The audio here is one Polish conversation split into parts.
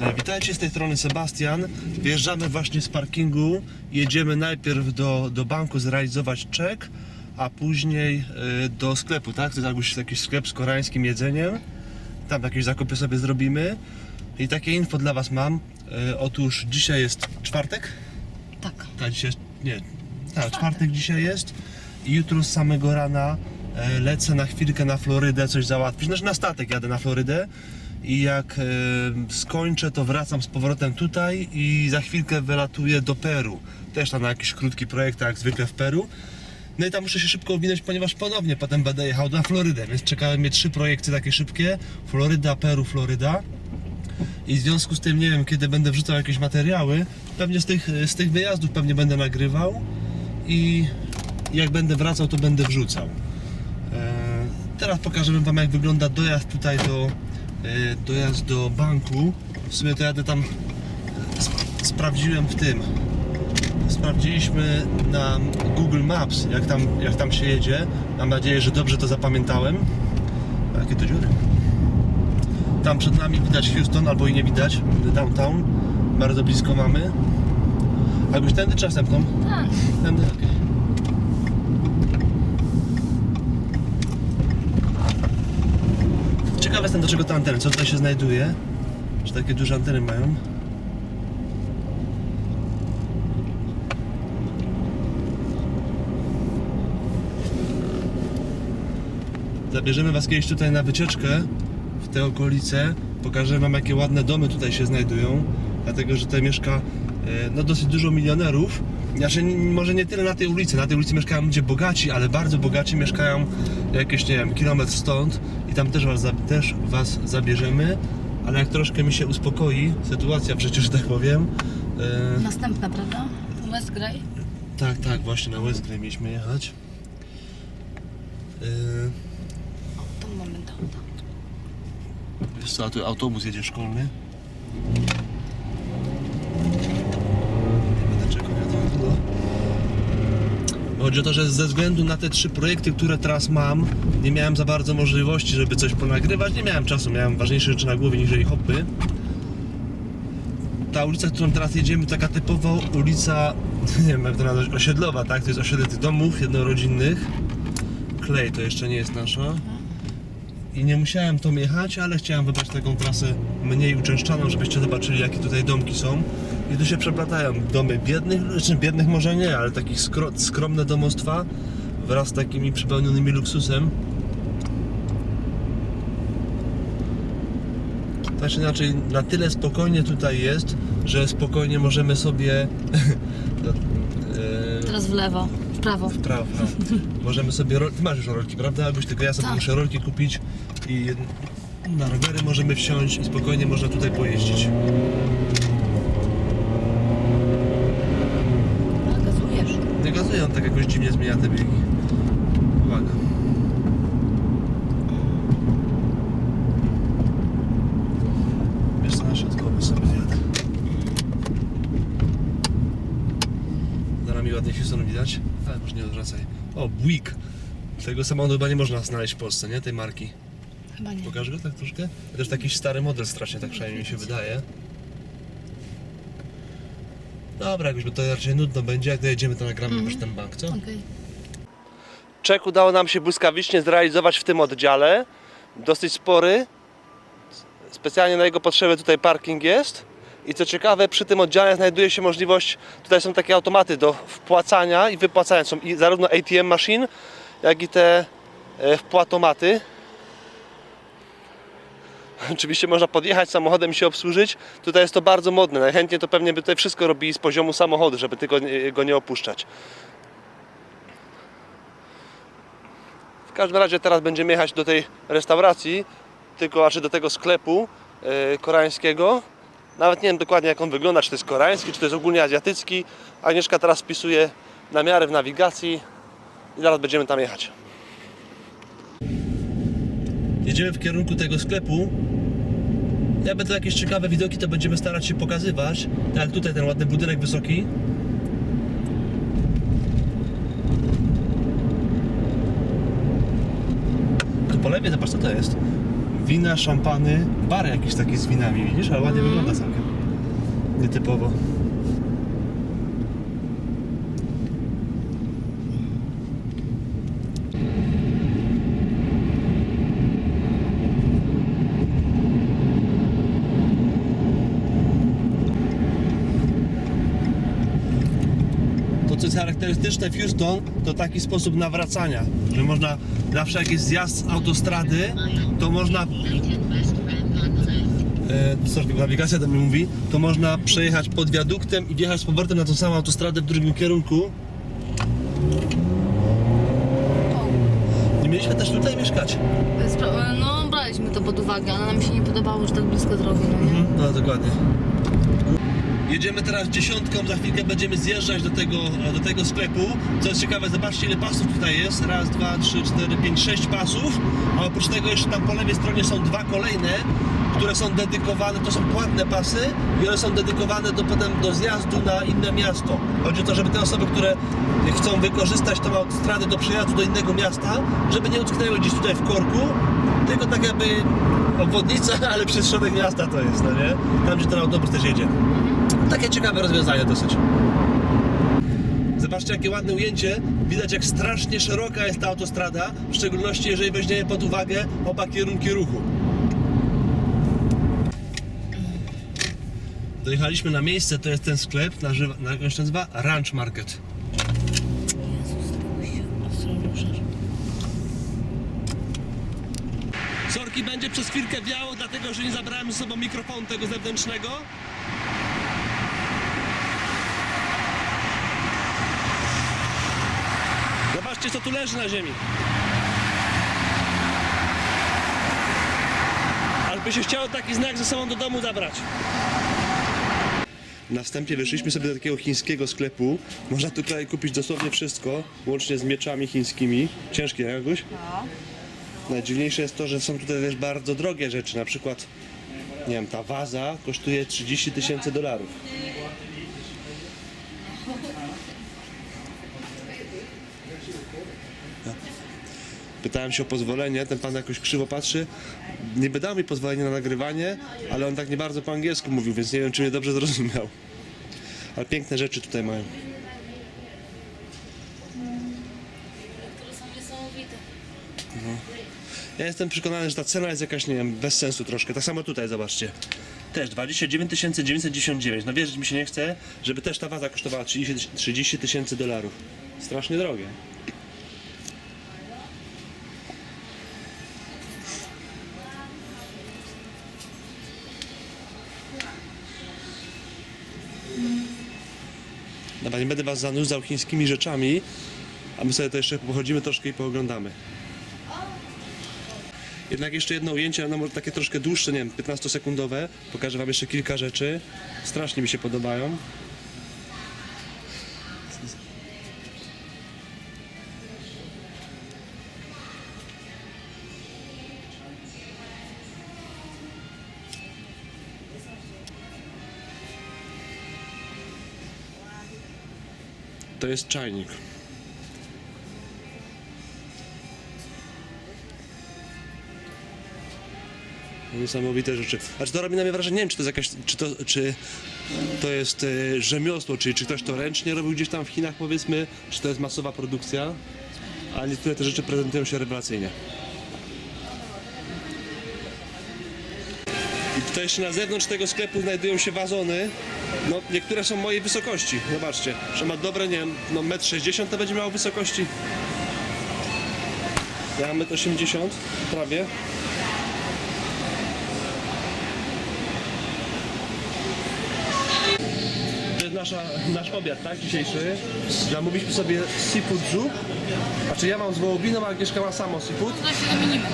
E, Witajcie z tej strony Sebastian. Wjeżdżamy właśnie z parkingu. Jedziemy najpierw do, do banku zrealizować czek, a później e, do sklepu, tak? To jest jakiś, jakiś sklep z koreańskim jedzeniem. Tam jakieś zakupy sobie zrobimy. I takie info dla Was mam. E, Otóż dzisiaj jest czwartek? Tak. Tak, dzisiaj jest, nie, tak, czwartek dzisiaj jest i jutro z samego rana lecę na chwilkę na Florydę coś załatwić, znaczy na statek jadę na Florydę i jak e, skończę to wracam z powrotem tutaj i za chwilkę wylatuję do Peru, też tam na jakiś krótki projekt, tak jak zwykle w Peru. No i tam muszę się szybko owinąć, ponieważ ponownie potem będę jechał na Florydę, więc czekają mnie trzy projekty takie szybkie, Floryda, Peru, Floryda. I w związku z tym nie wiem kiedy będę wrzucał jakieś materiały. Pewnie z tych, z tych wyjazdów pewnie będę nagrywał i jak będę wracał to będę wrzucał. E, teraz pokażemy wam jak wygląda dojazd tutaj do dojazd do banku. W sumie to jadę tam sp- sprawdziłem w tym. Sprawdziliśmy na Google Maps jak tam, jak tam się jedzie. Mam nadzieję, że dobrze to zapamiętałem. A jakie to dziury? Tam przed nami widać Houston, albo i nie widać, downtown. Bardzo blisko mamy. A jakbyś tędy czy następną? Tak. Tędy, okej. Ciekawy jestem do czego te anteny, co tutaj się znajduje. Czy takie duże anteny mają? Zabierzemy Was kiedyś tutaj na wycieczkę w te okolice. Pokażę Wam jakie ładne domy tutaj się znajdują. Dlatego, że tutaj mieszka e, no, dosyć dużo milionerów. Znaczy, może nie tyle na tej ulicy. Na tej ulicy mieszkają ludzie bogaci, ale bardzo bogaci mieszkają jakieś, nie wiem, kilometr stąd i tam też was, też was zabierzemy. Ale jak troszkę mi się uspokoi sytuacja, przecież że tak powiem. e, Następna, prawda? West Grey? tak, tak, właśnie na Westgray mieliśmy jechać. E, O, tam mamy downtown. Wiesz co, a tu autobus jedzie szkolny. Nie będę czekał, wiadomo długo. Chodzi o to, że ze względu na te trzy projekty, które teraz mam, nie miałem za bardzo możliwości, żeby coś ponagrywać. Nie miałem czasu, miałem ważniejsze rzeczy na głowie niż jej hopy. Ta ulica, którą teraz jedziemy, taka typowa ulica, nie wiem jak to nazwać, osiedlowa, tak? To jest osiedle tych domów jednorodzinnych. Klej to jeszcze nie jest nasza i nie musiałem tą jechać, ale chciałem wybrać taką trasę mniej uczęszczaną, żebyście zobaczyli jakie tutaj domki są. I tu się przeplatają domy biednych, czy biednych może nie, ale takich skro, skromne domostwa wraz z takimi przepełnionymi luksusem. Tak czy inaczej, na tyle spokojnie tutaj jest, że spokojnie możemy sobie e, Teraz w lewo, prawo. w prawo. Możemy sobie. Rol... Ty masz już rolki, prawda? Abyś tylko ja sobie Tak. muszę rolki kupić i na rowery możemy wsiąść i spokojnie można tutaj pojeździć. A, gazujesz. Nie gazuje, on tak jakoś dziwnie zmienia te biegi. Uwaga. Wiesz co, na środkowy sobie zjadę. Nami ładnie Houston widać, ale może nie odwracaj. O, Buick. Tego samochodu chyba nie można znaleźć w Polsce, nie? Tej marki. Chyba nie. Pokażę go tak troszkę? To też taki stary model strasznie, tak przynajmniej mi się wydaje. Dobra, jakbyśmy to raczej nudno będzie, jak dojedziemy to nagramy Mhm. już ten bank, co? Okej. Czek udało nam się błyskawicznie zrealizować w tym oddziale. Dosyć spory. Specjalnie na jego potrzeby tutaj parking jest. I co ciekawe, przy tym oddziale znajduje się możliwość, tutaj są takie automaty do wpłacania i wypłacania. Są i zarówno ATM machine, jak i te e, wpłatomaty. Oczywiście można podjechać samochodem i się obsłużyć. Tutaj jest to bardzo modne. Najchętniej to pewnie by tutaj wszystko robili z poziomu samochodu, żeby tylko go nie opuszczać. W każdym razie teraz będziemy jechać do tej restauracji, tylko znaczy do tego sklepu e, koreańskiego. Nawet nie wiem dokładnie jak on wygląda, czy to jest koreański, czy to jest ogólnie azjatycki. Agnieszka teraz wpisuje namiary w nawigacji i zaraz będziemy tam jechać. Jedziemy w kierunku tego sklepu. Jakby to jakieś ciekawe widoki, to będziemy starać się pokazywać. Tak jak tutaj ten ładny budynek wysoki. Tu po lewej, zobacz co to jest. Wina, szampany, bar jakiś taki z winami, widzisz? Ale ładnie wygląda całkiem. Nietypowo. Charakterystyczne w Houston, to taki sposób nawracania, że można zawsze jak jest zjazd z autostrady, to można e, sorry, nawigacja do mnie mówi, to można przejechać pod wiaduktem i wjechać z powrotem na tą samą autostradę w drugim kierunku. Nie mieliśmy też tutaj mieszkać. No, braliśmy to pod uwagę, ale nam się nie podobało, że tak blisko drogi, no nie? No dokładnie. Jedziemy teraz dziesiątką, za chwilkę będziemy zjeżdżać do tego, do tego sklepu. Co jest ciekawe, zobaczcie ile pasów tutaj jest. Raz, dwa, trzy, cztery, pięć, sześć pasów. A oprócz tego jeszcze tam po lewej stronie są dwa kolejne, które są dedykowane, to są płatne pasy i one są dedykowane do, potem do zjazdu na inne miasto. Chodzi o to, żeby te osoby, które chcą wykorzystać tą autostradę do przejazdu do innego miasta, żeby nie utknęły gdzieś tutaj w korku, tylko tak jakby obwodnica, ale przez środek miasta to jest, no nie? Tam, gdzie ten autobus też jedzie. Takie ciekawe rozwiązanie dosyć. Zobaczcie, jakie ładne ujęcie. Widać, jak strasznie szeroka jest ta autostrada, w szczególności jeżeli weźmiemy pod uwagę oba kierunki ruchu. Dojechaliśmy na miejsce, to jest ten sklep, nazywa, na- jak on się nazywa? Ranch Market. Sorki będzie przez chwilkę wiało, dlatego że nie zabrałem ze sobą mikrofonu tego zewnętrznego. Zobaczcie, co tu leży na ziemi. Alby się chciało taki znak ze sobą do domu zabrać. Na wstępie wyszliśmy sobie do takiego chińskiego sklepu. Można tutaj kupić dosłownie wszystko, łącznie z mieczami chińskimi. Ciężkie, jak Jaguś? Najdziwniejsze jest to, że są tutaj też bardzo drogie rzeczy. Na przykład, nie wiem, ta waza kosztuje 30 tysięcy dolarów. Pytałem się o pozwolenie, ten pan jakoś krzywo patrzy. Niby dał mi pozwolenie na nagrywanie, ale on tak nie bardzo po angielsku mówił, więc nie wiem, czy mnie dobrze zrozumiał. Ale piękne rzeczy tutaj mają. Które są niesamowite. Ja jestem przekonany, że ta cena jest jakaś, nie wiem, bez sensu troszkę. Tak samo tutaj, zobaczcie. Też 29 999. No wierzyć mi się nie chce, żeby też ta waza kosztowała 30 30 tysięcy dolarów. Strasznie drogie. Dobra, nie będę was zanudzał chińskimi rzeczami, a my sobie to jeszcze pochodzimy troszkę i pooglądamy. Jednak jeszcze jedno ujęcie, no może takie troszkę dłuższe, nie wiem, 15-sekundowe. Pokażę wam jeszcze kilka rzeczy. Strasznie mi się podobają. To jest czajnik. Niesamowite rzeczy. Znaczy to robi na mnie wrażenie, nie wiem czy to jest jakaś, czy to, czy to jest e, rzemiosło, czyli czy ktoś to ręcznie robił gdzieś tam w Chinach powiedzmy, czy to jest masowa produkcja, a niektóre te rzeczy prezentują się rewelacyjnie. Tutaj jeszcze na zewnątrz tego sklepu znajdują się wazony. No, niektóre są mojej wysokości. Zobaczcie, że ma dobre, nie wiem, no 1,60 m to będzie miało wysokości. Ja mam 1,80 m prawie. To jest nasza, nasz obiad, tak? Dzisiejszy. Zamówiliśmy sobie seafood zup. Znaczy ja mam z wołowiną, a Agnieszka ma samo seafood. No się zamienimy.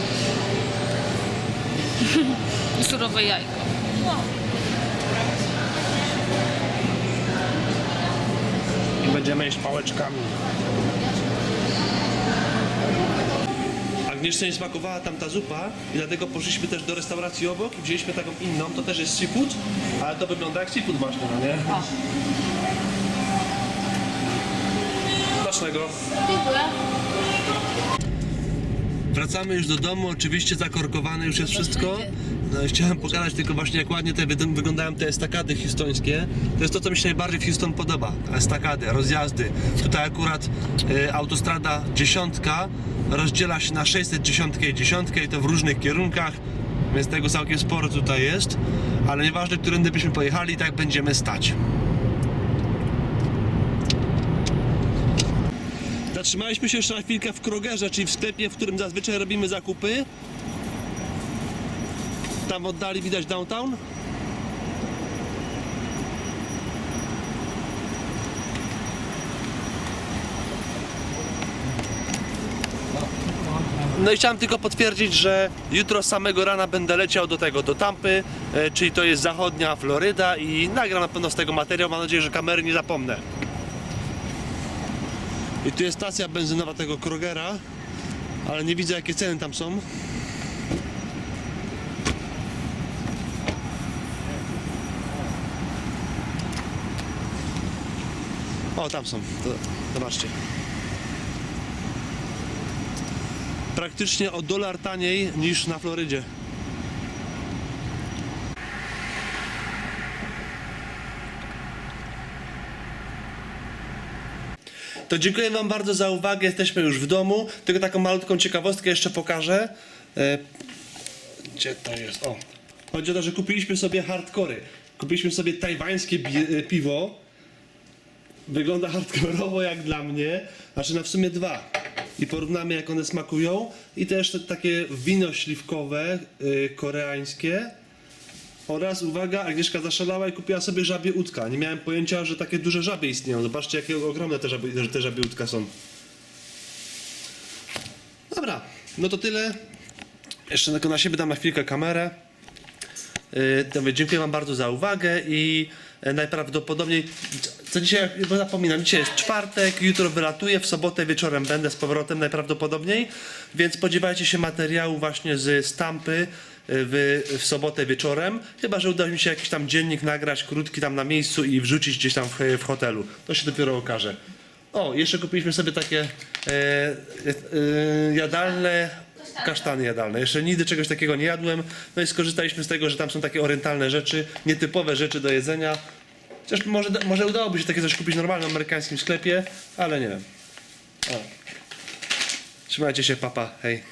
Surowe jajko. I będziemy jeść pałeczkami. Agnieszce nie smakowała tam ta zupa i dlatego poszliśmy też do restauracji obok i wzięliśmy taką inną, to też jest seafood, ale to wygląda jak seafood właśnie, no nie? Smacznego. Dziękuję. Wracamy już do domu, oczywiście zakorkowane już jest wszystko. No i chciałem pokazać tylko właśnie jak ładnie te wyg- wyglądają te estakady histońskie. To jest to, co mi się najbardziej w Houston podoba. Estakady, rozjazdy. Tutaj akurat y, autostrada dziesiątka rozdziela się na 610 i dziesiątkę i to w różnych kierunkach, więc tego całkiem sporo tutaj jest. Ale nieważne, którędy byśmy pojechali, tak będziemy stać. Zatrzymaliśmy się jeszcze na chwilkę w Krogerze, czyli w sklepie, w którym zazwyczaj robimy zakupy. Tam w oddali widać downtown. No i chciałem tylko potwierdzić, że jutro samego rana będę leciał do tego, do Tampy, e, czyli to jest zachodnia Floryda i nagram na pewno z tego materiał. Mam nadzieję, że kamery nie zapomnę. I tu jest stacja benzynowa tego Krogera, ale nie widzę jakie ceny tam są. O, tam są. To, zobaczcie. Praktycznie o dolar taniej niż na Florydzie. To dziękuję Wam bardzo za uwagę. Jesteśmy już w domu. Tylko taką malutką ciekawostkę jeszcze pokażę. E, Gdzie to jest? O. Chodzi o to, że kupiliśmy sobie hardkory. Kupiliśmy sobie tajwańskie bi- e, piwo. Wygląda hardkorowo jak dla mnie. Znaczy na w sumie dwa. I porównamy jak one smakują. I też te, takie wino śliwkowe y, koreańskie. Oraz, uwaga, Agnieszka zaszalała i kupiła sobie żabie łódka. Nie miałem pojęcia, że takie duże żabie istnieją. Zobaczcie, jakie ogromne te żabie, te żabie łódka są. Dobra, no to tyle. Jeszcze na siebie dam na chwilkę kamerę. Yy, dziękuję Wam bardzo za uwagę i e, najprawdopodobniej, co dzisiaj, bo zapominam, dzisiaj jest czwartek, jutro wylatuję, w sobotę wieczorem będę z powrotem najprawdopodobniej, więc spodziewajcie się materiału właśnie z stampy w, w sobotę wieczorem, chyba, że uda mi się jakiś tam dziennik nagrać, krótki tam na miejscu i wrzucić gdzieś tam w, w hotelu. To się dopiero okaże. O, jeszcze kupiliśmy sobie takie e, e, jadalne kasztany jadalne. Jeszcze nigdy czegoś takiego nie jadłem. No i skorzystaliśmy z tego, że tam są takie orientalne rzeczy, nietypowe rzeczy do jedzenia. Chociaż może, może udałoby się takie coś kupić w normalnym amerykańskim sklepie, ale nie wiem. O. Trzymajcie się, papa. Hej.